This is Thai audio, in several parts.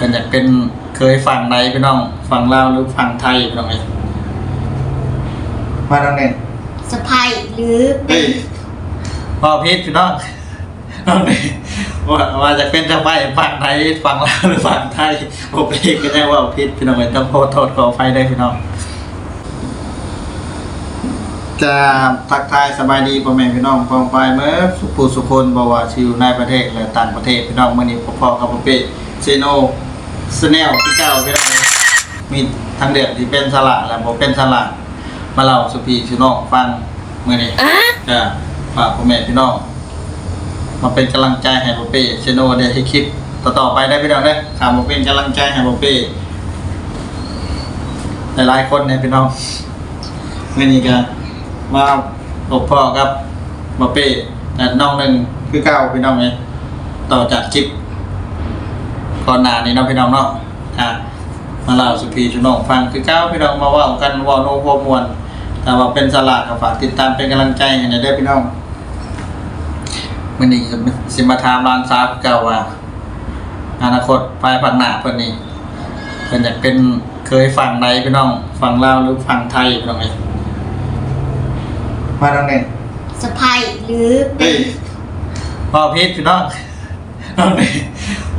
พิ่นอยากเป็นเคยฟังใดพี่น้องฟังลาวหรือฟังไทยพี่น้องเอ้ยมาทางไหนสะพายหรือเป็เฮ้นยพ่อพีชพี่น้องน้องนี่ว่าว่าจะเป็นจะไปฟังไทยฟังลาวหรือฟังไทยผมเองก็ได้ว่าพีชพี่น้องเอ้ยต้องขอโทษขออภัยด้วยพี่น้อง จะทักทายสบายดีพ่อแม่พี่น้องปองไปเมื่อสุภูสุคนบอกว่าชิวในประเทศและต่างประเทศพี่น้องมื่อนี้พ่อๆกับพ่อเป้เซโน สแนลที่เก้าพี่น้องมีทางเดือดที่เป็นสละและบ่เป็นสละมาเล่าสุพีสุน้องฟังมื่อนี้จะฝากพ่อแม่พี่น้องมาเป็นกำลังใจให้พ่อเป้เซโนได้ให้คลิปต่อๆไปได้พี่น้องเด้อถามมาเป็นกำลังใจให้พ่อเป้หลายๆคนเนี่ยพี่น้องมื่อนี้ก็มาพบพ่อครับมาเป้แต่น้องหนึ่งคือเก้าพี่น้องเนี่ยต่อจากคลิป ก่อนหน้านี้เน้องพี่น้องเนาะอะมาเล่าสุพีชุน้องฟังคือเก้าพี่น้องมาเว่ากันเว่าโน้พมวลแต่ว่าเป็นสลากก็ฝากติดตามเป็นกำลังใจให้หน่อยเด้อพี่น้องมื่อนี้สิมาถามร้านซาบเก่าว่า อนาคตภายภาคหน้าเพิ่นนี่เพิ่นอยากเป็นเคยฟังใดพี่น้องฟังลาวหรือฟังไทยพี่น้องเอ้ยมาทางไหนสะพายหรือเป็เฮ้นยพ่อพีชพี่น้องน้องนี่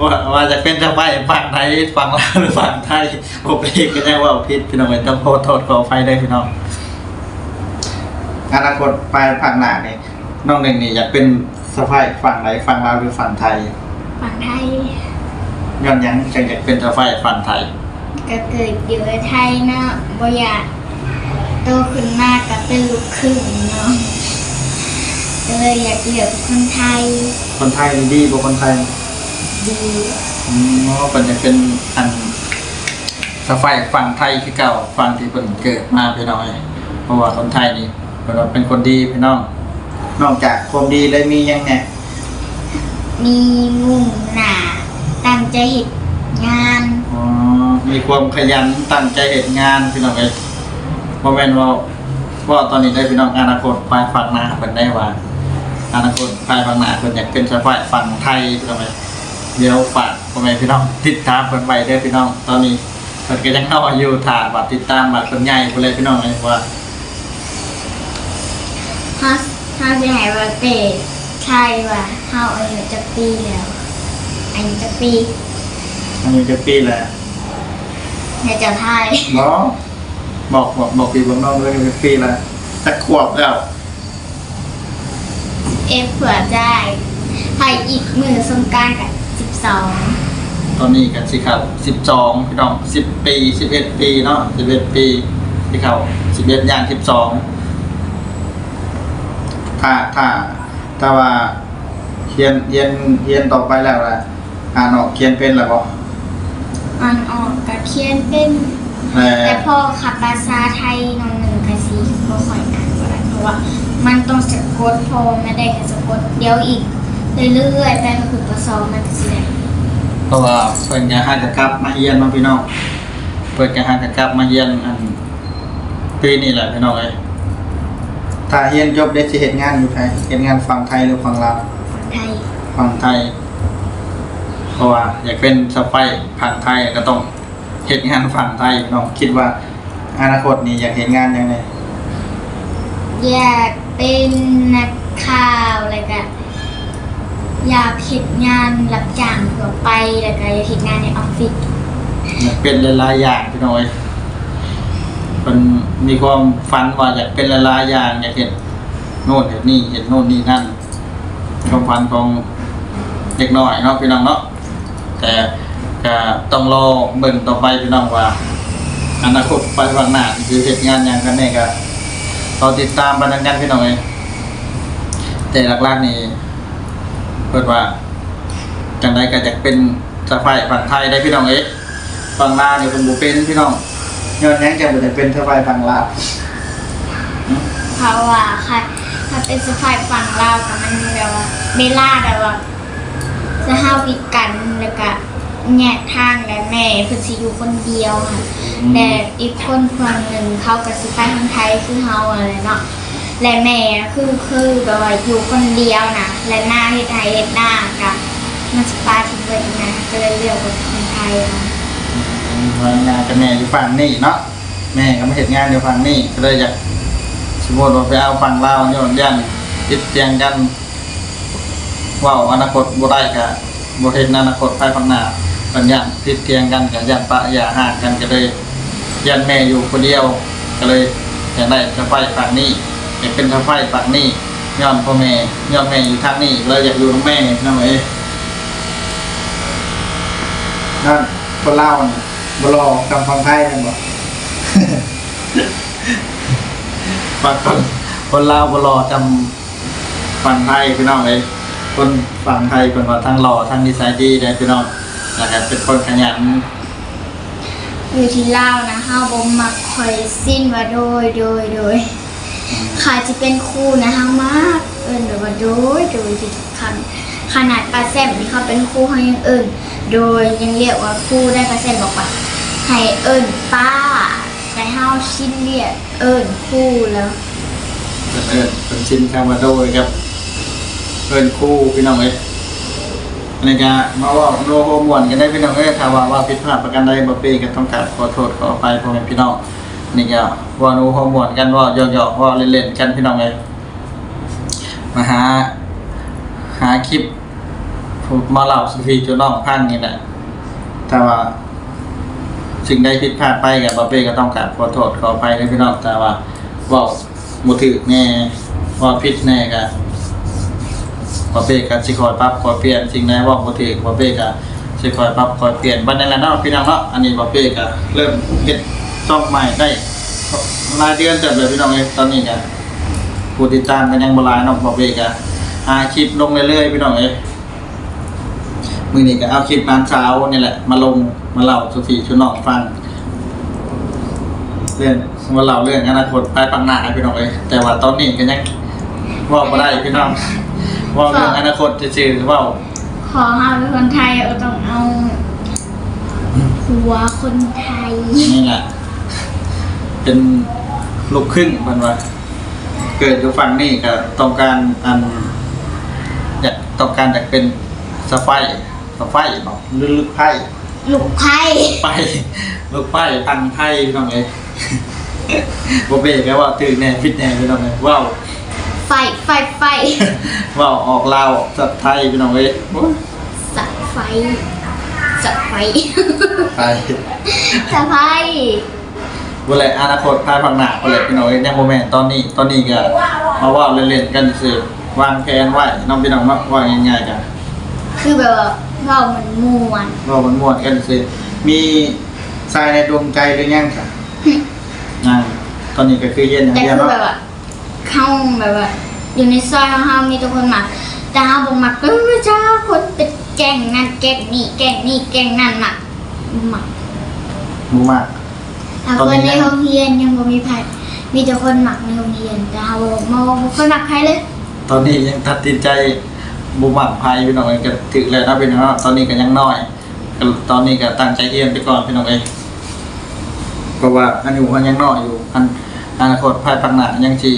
ว่าว่าจะเป็นจะไปฟังไทยฟังลาวหรือฟังไทยผมเองก็ได้ว่าพีชพี่น้องเอ้ยต้องขอโทษขออภัยด้วยพี่น้องอนาคตภายภาคหน้านี่น้องหนึ่งนี่อยากเป็นสะพายฝั่งไหนฝั่งลาวหรือฝั่งไทยฝั่งไทยย้อนหยังจังอยากเป็นสะพายฝั่งไทย ก็เกิดอยู่ในไทยเนาะบ่อยากโตขึ้นมากก็เป็นลูกครึ่งเนาะก็ เลยอยากเลือกคนไทย คนไทยนี่ดีกว่าคนไทยดีอืมเพราะว่ามันจะเป็นอันสะไฟฝั่งไทยคือเก่าฝั่งที่เพิ่นเกิดมาพี่น้องเอ้ยเพราะว่าคนไทยนี่เพิ่นว่าเป็นคนดีพี่น้อง นอกจากความดีแล้วมียังไงมีมุ่งหน้าตั้งใจเฮ็ดงานอ๋อมีความขยันตั้งใจเฮ็ดงานพี่น้องเอ้ยบ่แม่นว่าว่าตอนนี้ได้พี่น้องอนาคตภายฝั่งหน้าเพิ่นได้ว่า อนาคตภายฝั่งหน้าเพิ่นอยากเป็นสะไฟฝั่งไทยพี่น้องเอ้ยเดี๋ยวฝากพ่อแม่พี่น้องติดตามเพิ่นไว้เด้อพี่น้อง ตอนนี้เพิ่นก็ยังน้อยอยู่ถ้าว่าติดตามว่าเพิ่นใหญ่พุ่นเลยพี่น้องเอ้ยว่าเฮาเฮาสิให้ว่าเป้ใช่ว่าเฮาอายุจักปีแล้วอายุจักปีอายุจะปีแหละในเจ้าไทยเนาะบอกบอกบอกปีบอกน้องด้วยอายุจะปีละจะขวบแล้ว เอฟเผื่อได้ภายอีกมือสงกรารกับสิบสองตอนนี้กันสิครับสิบสองพี่น้องสิบปีสิบเอ็ดปีเนาะสิบเอ็ดปีที่เขาสิบเอ็ดย่างสิบสองถ้าถ้าถ้าว่าเรียนเรียนเรียนต่อไปแล้วล่ะอ่านออกเขียนเป็นแล้วบ่อ่อนออกกับเขียนเป็นแต่แต่พอขับภาษาไทยน้องหนึ่งกับสีก็ค่อยอ่านก็ได้เพราะว่า มันต้องสะกดพอไม่ได้แค่สะกดเดี๋ยวอีก เรื่อยๆไปก็คือประสองมันก็สิได้เพราะว่าเพิ่นจะหาจะกลับมาเรียนเนาะพี่น้องเพิ่นจะหาจะกลับมาเรียนอันปีนี้แหละพี่น้องเอ้ยถ้าเรียนจบได้สิเฮ็ดงานอยู่ไทยเฮ็ดงานฝั่งไทยหรือฝั่งลาวคนไทยฝั่งไทย เพราะว่าอยากเป็นสไปฝั่งไทยก็ต้องเฮ็ดงานฝั่งไทยพี่น้องคิดว่าอนาคตนี่อยากเฮ็ดงานยังไงอยาก เป็นนักข่าวอะไรกันอยากเห็นงานรับจ้างทั่วไปแล้วก็อยากเห็นงานในออฟฟิศอยากเป็นหลายๆอย่างพี่น้อยมันมีความฝันว่าอยากเป็นหลายๆอย่างอยากเห็นโน่นเห็นนี่เห็นโน่นนี่นั่นความฝันของเด็กน้อยเนาะพี่น้องเนาะแต่ก็ต้องรอเบิ่งต่อไปพี่น้องว่าอนาคตไปวันหน้าคือเหตุงานอย่างกันแน่ก็ เราติดตามบันทึกกันพี่น้องเองแต่หลักๆนี่เปิดว่าจังไดก็จะเป็นสะพายฝั่งไทยได้พี่น้องเองฝั่งลาวนี่ยเป็นบุเป็นพี่น้องย้อนแย้งจะบ่ได้เป็นสะพายฝั่งลาวเพราะว่าค่ะถ้าเป็นสไตล์ฝั่งเราวกับมันแบบว่าเบล่าแบบว่าจะห้าวิดกันแล้วก็ แยกทางและแม่เพิ่นสิอยู่คนเดียวค่ะแต่อีกคนคนหนึ่งเขากับสิไปทางไทยคือเฮาอะไรเนาะและแม่คือคือแบบว่าอยู่คนเดียวนะและหน้าเฮ็ดไทยเฮ็ดหน้ากะมันสปาทิ้งไกิดมาก็เลยเรียกว่าคนไทยนะทำงานกับแม่อยู่ฝั่งนี่เนาะแม่ก็มาเห็นงานอยู่ฝั่งนี่ก็เลยอยากสมมติว่าไปเอาฝั่งลาวเนี่ยยันติดเตียงกันเว่าอนาคตบ่ได้กะบ่เห็นอนาคตภายข้างหน้า ปัญญาติดเตียงกันกับยันปะอย่าห่างกันก็เลยยันแม่อยู่คนเดียว ก็เลยอยากได้สะไฟฝั่งนี้อยากเป็นสะไฟฝั่งนี้ย้อนพ่อแม่ย้อนแม่อยู่ทางนี้เลยอยากอยู่กับแม่นั่นเองนั่นคนลาวนี่บ่รอกำฟังไทยนั่นบ่บางคนคนลาวบรอจำฝั่งไทยพี่น้องเลยคนฝั่งไทยเป็นว่าทั้งหล่อทั้งนิสัยดีเลยพี่น้อง นะครับเป็นคนขยันอยู่ที่ลาวนะห้าบมมักคอยสิ้นว่าโดยโดยโดยค่ะจะเป็นครูนะห้ามาก เอิญแบบว่าโดยโดยที่ทุกคำขนาดปลาแซมที่เขาเป็นครูเขายังเอิญโดยยังเรียกว่าครูได้ปลาแซมบอกว่าให้เอิญป้าแต่ห้าชิ้นเรียกเอิญครูแล้วเป็นเอิญเป็นชินคำว่าโดยครับ เอิญคู่พี่น้องเลย อันนี้ก็มาว่าโนโฮมวนกันได้พี่น้องเอ้ยถ้าว่าว่าผิดพลาดประกันใดบ่เป้ก็ต้องกราบขอโทษขออภัยพ่อแม่พี่น้องนี่ก็ว่าโนโฮมวนกันว่าหยอกๆว่าเล่นๆกันพี่น้องเลยมาหาหาคลิปมาเล่าสุฟีจุน้องพังนี่แหละแต่ว่าสิ่งใดผิดพลาดไปกับบาเป้ก็ต้องกราบขอโทษขออภัยนะพี่น้องแต่ว่าว่ามุถือแน่ว่าผิดแน่กับ บาเป้ก็สิคอยปรับคอยเปลี่ยนสิ่งใดเว่ามุถือบาเป้ก็สิคอยปรับคอยเปลี่ยนบัดนั้นแหละเนาะพี่น้องเนาะอันนี้บาเป้ก็เริ่มเฮ็ดช่องใหม่ได้รายเดือนแต่แบบพี่น้องเอ้ยตอนนี้ก็ผู้ติดตามกันยังบ่หลายเนาะบาเป้ก็หาคลิปลงเรื่อยๆพี่น้องเอ้ยมือนี้ก็เอาคลิปตอนเช้านี่แหละมาลงมาเล่าสุฟีชุนอกฟังเรื่องมาเล่าเรื่องอนาคตไปปังหน้าพี่น้องเลยแต่ว่าตอนนี้ก็ยังว่าไม่ได้พี่น้อง ว่าเรื่องอนาคตจะชื่อๆเว่าขอห้าเป็นคนไทยเอาต้องเอาหัวคนไทย นี่แหละเป็นลูกครึ่งมันว่าเกิดอยู่ฝั่งนี่ก็ต้องการอันอยากต้องการอยากเป็นสะไฟสะไฟเนาะหรือลึกไพ่ลูกไพ่ไปลูกไปพันไทยพี่น้องเอ้ยโบเบ้ก็ว่าตื่นแน่ฟิตแน่พี่น้องเอ้ยว้าว ไฟไฟไฟว้าวออกลาวออกสัตว์ไทยพี่น้องเอ้ยโอ้ยสัตว์ไฟสัตว์ไฟไปสัตว์ไฟบ่เลยอนาคตภายภาคหน้าบ่เลยพี่น้องเอ้ยยังบ่แม่นตอนนี้ตอนนี้ก็มาเว่าเล่นๆกันซื่อๆวางแผนไว้น้องพี่น้องเนาะว่าง่ายๆกันคือแบบว่าเราเหมือนมวนเว่ามันม่วนกันซื่อมีทรายในดวงใจหรือยังค่ะยังตอนนี้ก็คือเย็นอย่างแต่เดียวคือเนาะแบบว่า เข้าแบบว่าอยู่ในซอยของเขามีแตัวคนหมักแต่เขาบอกหมักเออจ้าคนเป็นแก่งนั่นแก่งนี่แก่งนี่แก่งนั่นหมักหมักหมู่มากถ้าตอนคนี้นในยังโรงเรียนยังบ่มีใครมีแต่คนหมักในโรงเรียนแต่เขาบอกมองคนหมักใครเลยตอนนี้ยังตัดสินใจบุหมักภัยพี่น้องเอ้ยก็ถึกแล้วนะพี่น้องเนาะตอนนี้ก็ยังน้อยก็ตอนนี้ก็ตั้งใจเรียนไปก่อนพี่น้องเอ้ยเพราะว่าอันอยู่มันยังน้อยอยู่อันอนาคตภายภาคหน้ายังชี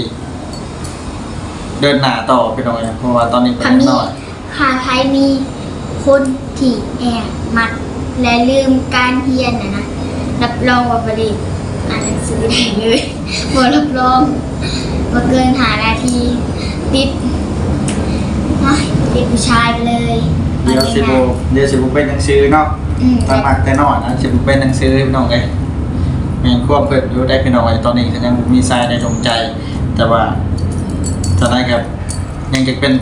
เดินหน้าต่อพี่น้องเอ้ยเพราะว่าตอนนี้ก็ถ้ายังมีน้อย หาไทยมีคนที่แอบมักและลืมการเรียนนะนะรับรองว่าบริอ่านหนังสือได้เลยบอรับรองว่าเกินหานาทีติดเฮ้ยติดผู้ชายไปเลยเดี๋ยวสิบเดี๋ยวสิบเป็นหนังสือเนาะอืมตอนมักแต่น้อยนะสิบเป็นหนังสือพี่น้องเอ้ยแม่นควบเพิ่นอยู่ได้พี่น้องเอ้ยตอนนี้ก็ยังมีทรายในดวงใจ แต่ว่า จะได้กับยังจะเป็น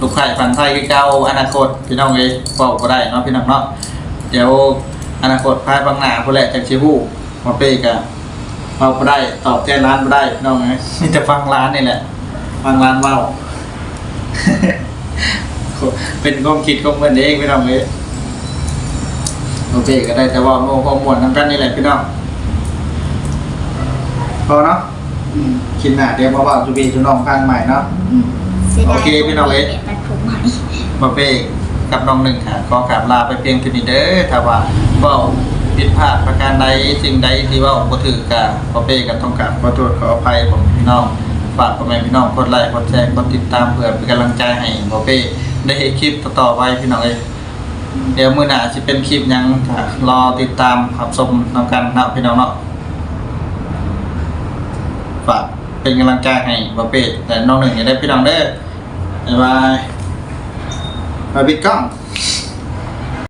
ลูกไข่ฝันไทยคือเก่าอนาคตพี่น้องเอ้ยบอกก็ได้เนาะพี่น้องเนาะเดี๋ยวอนาคตภายบางหนาผู้แหละจากชิฮู้มาเป้กะเราก็ได้ตอบแทนร้านก็ได้พี่น้องเอ้ยมีแต่ฟังร้านนี่แหละ ฟังร้านเว้าเป็นความคิดของเพื่อนเองพี่น้องเอ้ยโอเคก็ได้แต่ว่าโมความมวนน้ำกันนี่แหละพี่น้องพอเนาะอืม คิดหน้าเดี๋ยวมาว่าจุบีจุน้องฟังใหม่เนาะอืมสียดายโอเคพี่น้องเอ้ยตัดผมใหม่มาเป้กับน้องหนึ่งค่ะขอกราบลาไปเพียงเท่านี้เด้อถ้าว่าเว้าผิดพลาดประการใดสิ่งใดที่เว่าบ่ถือกะมาเป้กับต้องกราบขอโทษขออภัยผมพี่น้องฝากพ่อแม่พี่น้องกดไลค์กดแชร์กดติดตามเพื่อเป็นกำลังใจให้มาเป้ได้เห็นคลิปต่อๆไปพี่น้องเอ้ยเดี๋ยวมือหน้าจะเป็นคลิปหยังก็รอติดตามรับชมนำกันเนาะพี่น้องเนาะ ฝากเป็นกำลังใจให้บาเป้แต่น้องหนึ่งอย่าได้พี่น้องเด้อบายบายปิดกล้อง